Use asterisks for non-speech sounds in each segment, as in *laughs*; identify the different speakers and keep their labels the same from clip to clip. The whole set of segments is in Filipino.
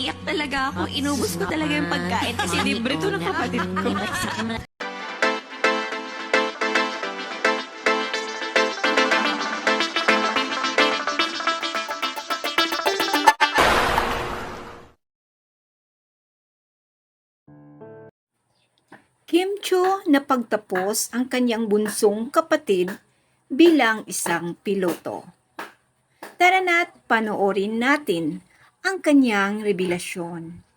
Speaker 1: Iyak talaga ako. Inubos ko talaga yung pagkain kasi libre to ng kapatid ko.
Speaker 2: Kim Cho na pagtapos ang kanyang bunsong kapatid bilang isang piloto. Tara na't panoorin natin ang kanyang revelasyon.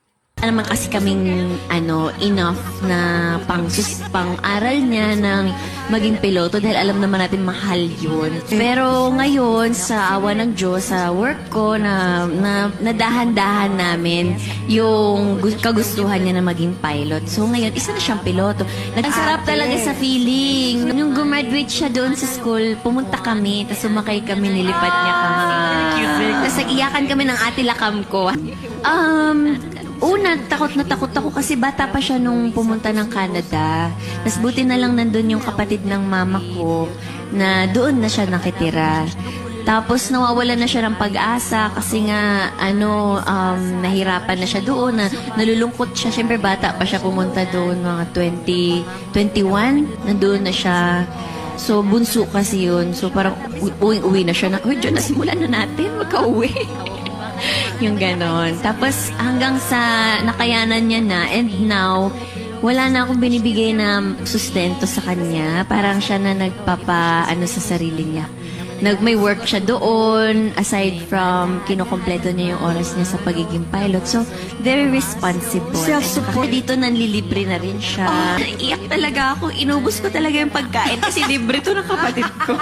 Speaker 1: Wala naman kasi kaming ano, enough na pang, sus, pang aral niya ng maging piloto dahil alam naman natin mahal yun. Pero ngayon, sa awa ng Diyos, sa work ko, na, na nadahan-dahan namin yung gu- kagustuhan niya na maging pilot. So ngayon, isa na siyang piloto. Nagsarap talaga sa feeling. Nung gumraduate siya doon sa school, pumunta kami, tapos sumakay kami, nilipat niya kami. Tapos nag-iyakan kami ng ate lakam ko. Um, una, takot na takot ako kasi bata pa siya nung pumunta ng Canada. Tapos buti na lang nandun yung kapatid ng mama ko na doon na siya nakitira. Tapos nawawala na siya ng pag-asa kasi nga ano um, nahirapan na siya doon na nalulungkot siya. Siyempre bata pa siya pumunta doon mga 20 21 nandoon na siya. So bunso kasi yun. So parang uwi-uwi na siya na, "Uy, Diyan na simulan na natin magka-uwi." Yung ganon. Tapos hanggang sa nakayanan niya na and now wala na akong binibigay na sustento sa kanya. Parang siya na nagpapa ano sa sarili niya. Nag may work siya doon aside from kinokompleto niya yung oras niya sa pagiging pilot. So, very responsible.
Speaker 2: Self-support.
Speaker 1: Dito nanlilibre na rin siya. iyak talaga ako. Inubos ko talaga yung pagkain kasi libre to ng kapatid ko.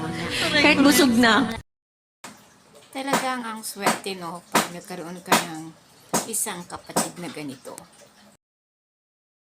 Speaker 1: *laughs* Kahit busog na.
Speaker 2: Talagang ang swerte no pag nagkaroon ka ng isang kapatid na ganito.